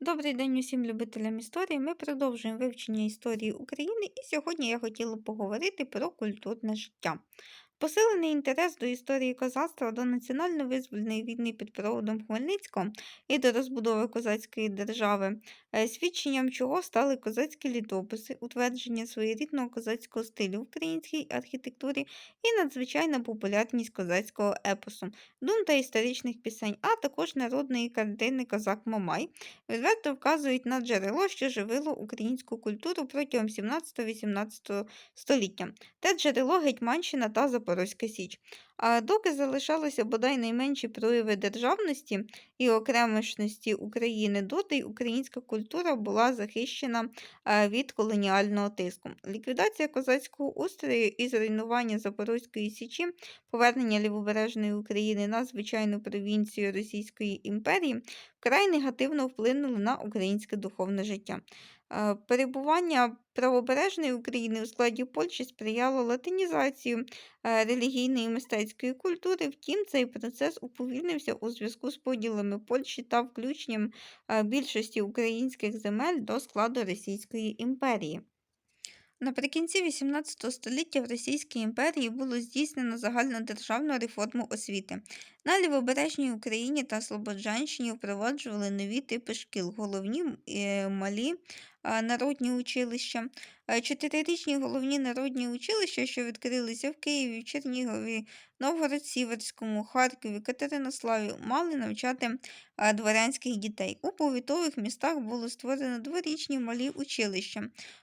Добрий день усім любителям історії. Ми продовжуємо вивчення історії України, і сьогодні я хотіла поговорити про культурне життя. Посилений інтерес до історії козацтва, до національно-визвольної війни під проводом Хмельницького і до розбудови козацької держави, е, свідченням чого стали козацькі літописи, утвердження своєрідного козацького стилю в українській архітектурі і надзвичайна популярність козацького епосу, дум та історичних пісень, а також народної картини Козак Мамай відверто вказують на джерело, що живило українську культуру протягом 17-18 століття, те джерело Гетьманщина та Запорозька Січ. А доки залишалися бодай найменші прояви державності і окремішності України, доти й українська культура була захищена е, від колоніального тиску. Ліквідація козацького устрою і зруйнування Запорозької Січі, повернення лівобережної України на звичайну провінцію Російської імперії вкрай негативно вплинули на українське духовне життя. Е, Перебування правобережної України у складі Польщі сприяло латинізації е, релігійної і мистецької культури. Втім, цей процес уповільнився у зв'язку з поділами Польщі та включенням е, більшості українських земель до складу Російської імперії. Наприкінці XVIII століття в Російській імперії було здійснено загальнодержавну реформу освіти. На лівобережній Україні та Слободжанщині впроваджували нові типи шкіл, головні малі народні училища. Е, Чотирирічні головні народні училища, що відкрилися в Києві, Чернігові, Новгород-Сіверському, Харкові, Катеринославі, мали навчати дворянських дітей. У повітових містах було створено дворічні малі училища.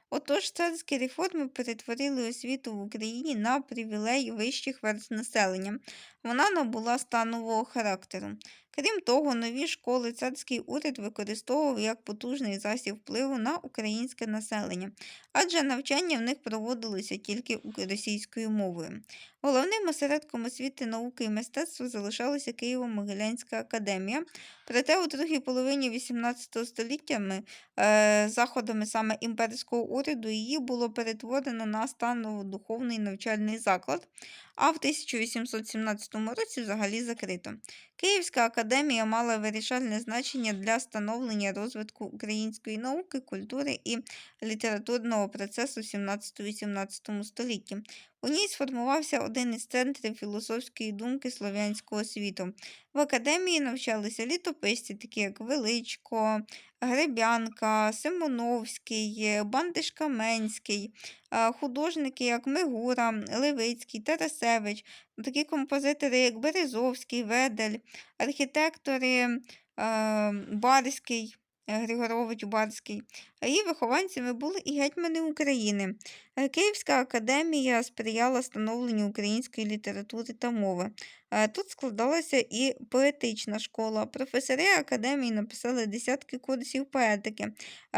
Отож, царські реформи перетворили освіту в Україні на привілей вищих верств населення. Вона набула станового характеру. Крім того, нові школи царський уряд використовував як потужний засіб впливу на українське населення, адже навчання в них проводилися тільки російською мовою. Головним осередком освіти, науки і мистецтва залишалася Києво-Могилянська академія, проте у другій половині XVIII століття е, заходами саме імперського уряду її було перетворено на станово-духовний навчальний заклад, а в 1817 році взагалі закрито. Київська академія мала вирішальне значення для становлення розвитку української науки, культури і літературного процесу в 17-18 столітті. У ній сформувався один із центрів філософської думки слов'янського світу. В академії навчалися літописці, такі як Величко, Греб'янка, Симоновський, Бандиш Каменський, художники, як Мигура, Левицький, Тарасевич, такі композитори, як Березовський, Ведель, архітектори Барський. Е, Григорович Барський, її вихованцями були і гетьмани України. Е, Київська академія сприяла становленню української літератури та мови. Е, Тут складалася і поетична школа. Професори академії написали десятки курсів поетики,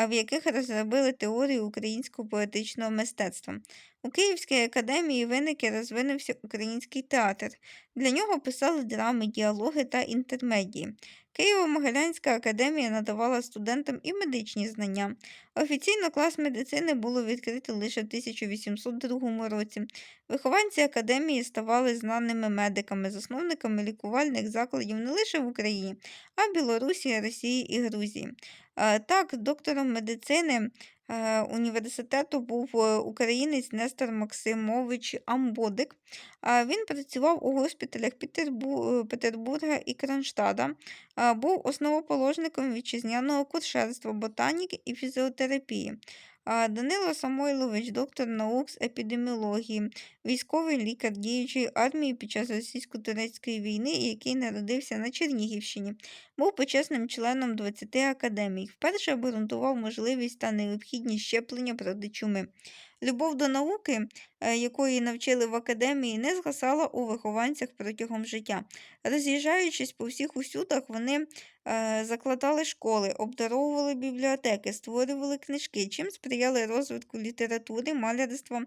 в яких розробили теорію українського поетичного мистецтва. У Київській академії виник і розвинувся український театр. Для нього писали драми, діалоги та інтермедії. Києво-Могилянська академія надавала студентам і медичні знання. Офіційно клас медицини було відкрито лише в 1802 році. Вихованці академії ставали знаними медиками, засновниками лікувальних закладів не лише в Україні, а Білорусі, Росії і Грузії. Е, Так, доктором медицини е, університету був е, українець Нестор Максимович Амбодик. Він працював у госпіталях Петербурга і Кронштадта, а, був основоположником вітчизняного куршерства, ботаніки і фізіотерапії. Данило Самойлович, доктор наук з епідеміології, військовий лікар діючої армії під час російсько-турецької війни, який народився на Чернігівщині, був почесним членом 20 академій. Вперше обґрунтував можливість та необхідність щеплення проти чуми. Любов до науки, е, якої навчили в академії, не згасала у вихованцях протягом життя. Роз'їжджаючись по всіх усюдах, вони е, закладали школи, обдаровували бібліотеки, створювали книжки, чим сприяли розвитку літератури, малярства,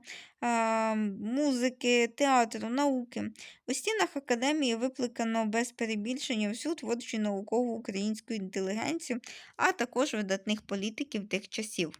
музики, театру, науки. У стінах академії викликано без перебільшення всю творчу наукову українську інтелігенцію, а також видатних політиків тих часів.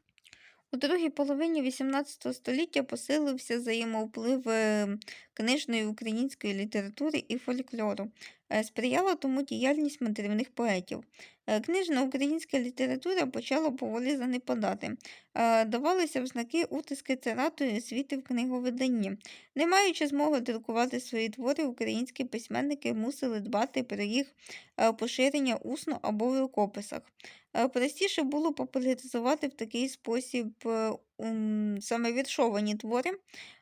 У другій половині XVIII століття посилився взаємовплив е, книжної української літератури і фольклору. Е, Сприяла тому діяльність мандрівних поетів. Е, Книжна українська література почала поволі занепадати. Е, Давалися в знаки утиски царату і освіти в книговиданні. Не маючи змоги друкувати свої твори, українські письменники мусили дбати про їх поширення усно або в рукописах. Простіше було популяризувати в такий спосіб саме віршовані твори.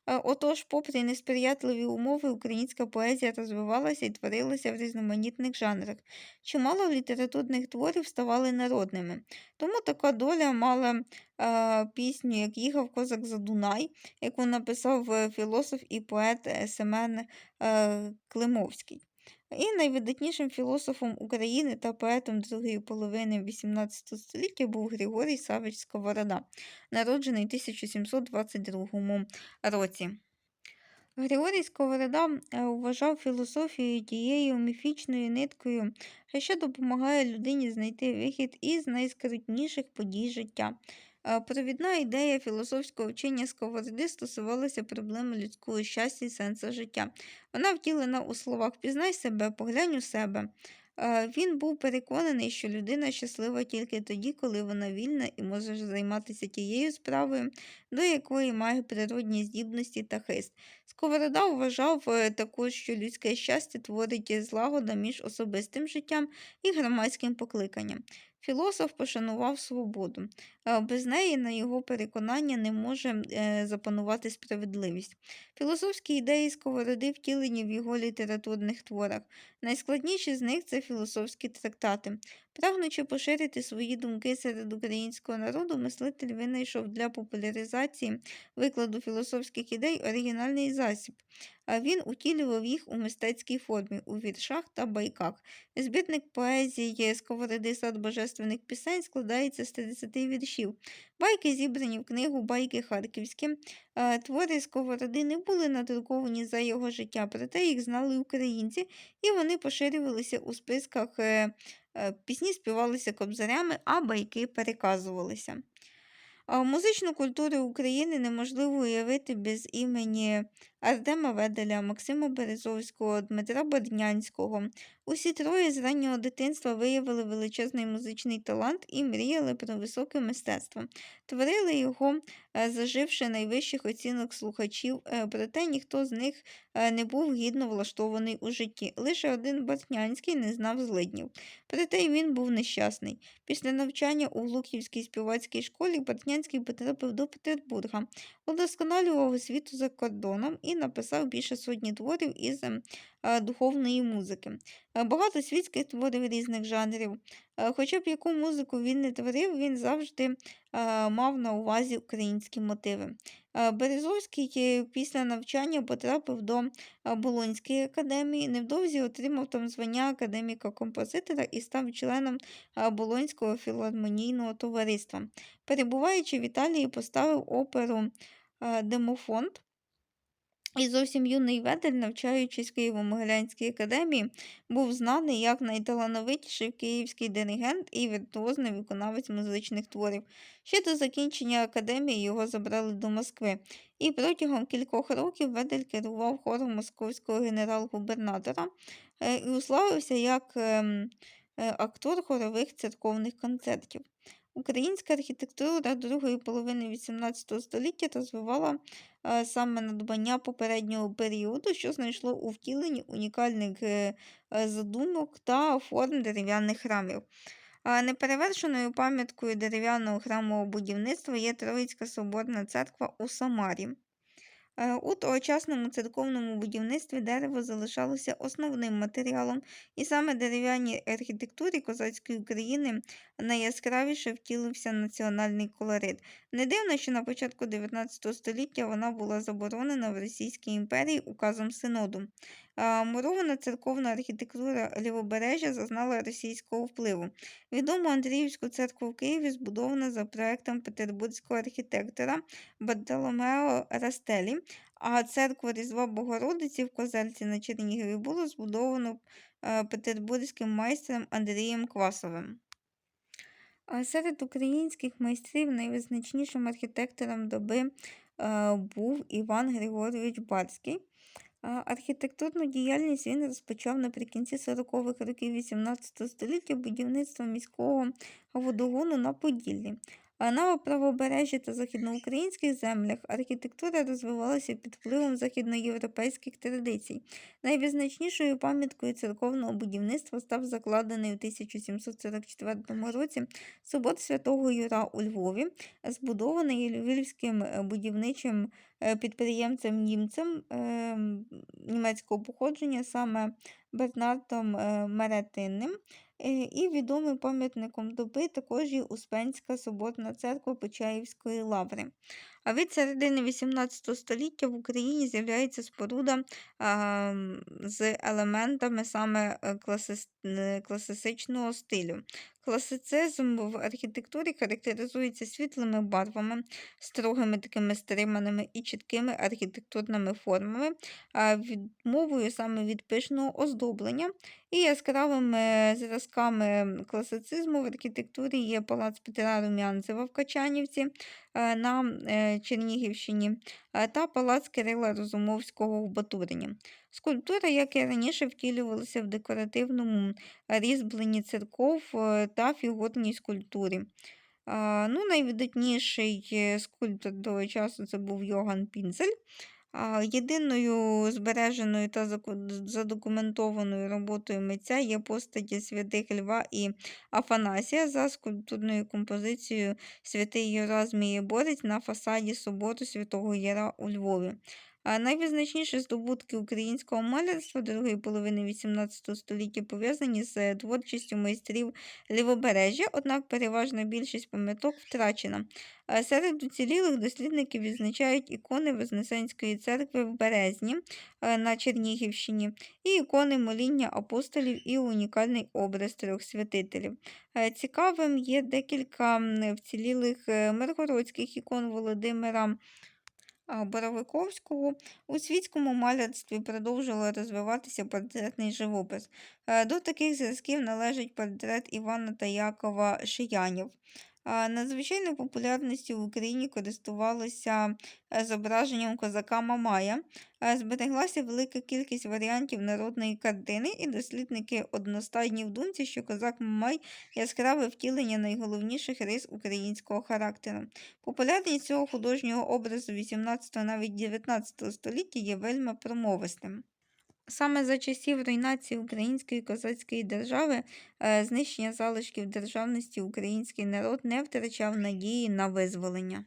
Отож, попри несприятливі умови, українська поезія розвивалася і творилася в різноманітних жанрах. Чимало літературних творів ставали народними. Тому така доля мала е, пісню, як їхав козак за Дунай, яку написав е, філософ і поет е, Семен е, Климовський. І найвидатнішим філософом України та поетом другої половини XVIII століття був Григорій Савич Сковорода, народжений у 1722 році. Григорій Сковорода е, вважав філософію тією міфічною ниткою, що допомагає людині знайти вихід із найскрутніших подій життя. Е, Провідна ідея філософського вчення Сковороди стосувалася проблеми людського щастя і сенсу життя. Вона втілена у словах Пізнай себе, поглянь у себе. Е, Він був переконаний, що людина щаслива тільки тоді, коли вона вільна і може займатися тією справою, до якої має природні здібності та хист. Сковорода вважав е, також, що людське щастя творить злагода між особистим життям і громадським покликанням. Філософ пошанував свободу. Е, Без неї, на його переконання, не може е, запанувати справедливість. Філософські ідеї Сковороди втілені в його літературних творах. Найскладніші з них це філософські трактати. Прагнучи поширити свої думки серед українського народу, мислитель винайшов для популяризації викладу філософських ідей оригінальний засіб. А він утілював їх у мистецькій формі, у віршах та байках. Збірник поезії Сковороди сад божественних пісень складається з 30 віршів. Байки зібрані в книгу Байки Харківські. Твори Сковороди не були надруковані за його життя, проте їх знали українці, і вони поширювалися у списках. е, е, Пісні співалися кобзарями, а байки переказувалися. Музичну культуру України неможливо уявити без імені Артема Веделя, Максима Березовського, Дмитра Боднянського. Усі троє з раннього дитинства виявили величезний музичний талант і мріяли про високе мистецтво. Творили його, е, заживши найвищих оцінок слухачів, е, проте ніхто з них е, не був гідно влаштований у житті. Лише один Бортнянський не знав злиднів. Проте й він був нещасний. Після навчання у Глухівській співацькій школі Бортнянський потрапив до Петербурга, удосконалював освіту за кордоном і написав більше сотні творів із ем, е, духовної музики. Е, Багато світських творів різних жанрів. Е, Хоча б яку музику він не творив, він завжди е, мав на увазі українські мотиви. Березовський після навчання потрапив до Болонської академії, невдовзі отримав там звання академіка-композитора і став членом Болонського філармонійного товариства. Перебуваючи в Італії, поставив оперу Демофонд. І зовсім юний Ведель, навчаючись Києво-Могилянській академії, був знаний як найталановитіший київський диригент і віртуозний виконавець музичних творів. Ще до закінчення академії його забрали до Москви, і протягом кількох років Ведель керував хором московського генерал-губернатора е, і уславився як ем, е, актор хорових церковних концертів. Українська архітектура другої половини XVIII століття розвивала е, саме надбання попереднього періоду, що знайшло у втіленні унікальних е, е, задумок та форм дерев'яних храмів. Неперевершеною пам'яткою дерев'яного храмового будівництва є Троїцька соборна церква у Самарі. Е, У тогочасному церковному будівництві дерево залишалося основним матеріалом, і саме дерев'яній архітектурі козацької України найяскравіше втілився національний колорит. Не дивно, що на початку 19 століття вона була заборонена в Російській імперії указом Синоду. Мурована церковна архітектура лівобережжя зазнала російського впливу. Відому Андріївську церкву в Києві збудована за проектом петербурзького архітектора Бартоломео Растелі, а церкву Різдва Богородиці в Козельці на Чернігові було збудовано петербурзьким майстром Андрієм Квасовим. Серед українських майстрів найвизначнішим архітектором доби був Іван Григорович Барський. Архітектурну діяльність він розпочав наприкінці 40-х років XVIII століття будівництво міського водогону на Поділлі. На правобережжі та західноукраїнських землях архітектура розвивалася під впливом західноєвропейських традицій. Найвизначнішою пам'яткою церковного будівництва став закладений у 1744 році собор святого Юра у Львові, збудований львівським е, будівничим е, підприємцем німцем ем, німецького походження, саме Бернардом е, Меретинним. Е, І відомим пам'ятником доби також є Успенська соборна церква Почаївської лаври. А від середини XVIII століття в Україні з'являється споруда а, з елементами саме е, класис- е, стилю. Класицизм в архітектурі характеризується світлими барвами, строгими такими стриманими і чіткими архітектурними формами, відмовою саме від пишного оздоблення і яскравими зразками класицизму в архітектурі є палац Петра Румянцева в Качанівці е, на е, Чернігівщині е, та палац Кирила Розумовського в Батурині. Скульптура, як і раніше, втілювалася в декоративному різьбленні церков е, та фігурній скульптурі. А, Ну, найвидатніший е, скульптор того часу це був Йоган Пінзель. Єдиною збереженою та задокументованою роботою митця є постаті святих Льва і Афанасія за скульптурною композицією Святий Юра Змієборець на фасаді собору Святого Яра у Львові. Найвизначніші здобутки українського малярства другої половини XVIII століття пов'язані з творчістю майстрів лівобережжя, однак переважна більшість пам'яток втрачена. Е, Серед уцілілих дослідники відзначають ікони Вознесенської церкви в Березні е, на Чернігівщині і ікони моління апостолів і унікальний образ трьох святителів. Е, Цікавим є декілька вцілілих е, миргородських ікон Володимира Боровиковського. У світському малярстві продовжували розвиватися портретний живопис. Е, До таких зразків належить портрет Івана та Якова Шиянів. Надзвичайною популярністю в Україні користувалося е, зображенням козака Мамая. Е, Збереглася велика кількість варіантів народної картини, і дослідники одностайні в думці, що козак Мамай яскраве втілення найголовніших рис українського характеру. Популярність цього художнього образу 18-го навіть 19 століття є вельми промовистим. Саме за часів руйнації Української козацької держави, е, знищення залишків державності український народ не втрачав надії на визволення.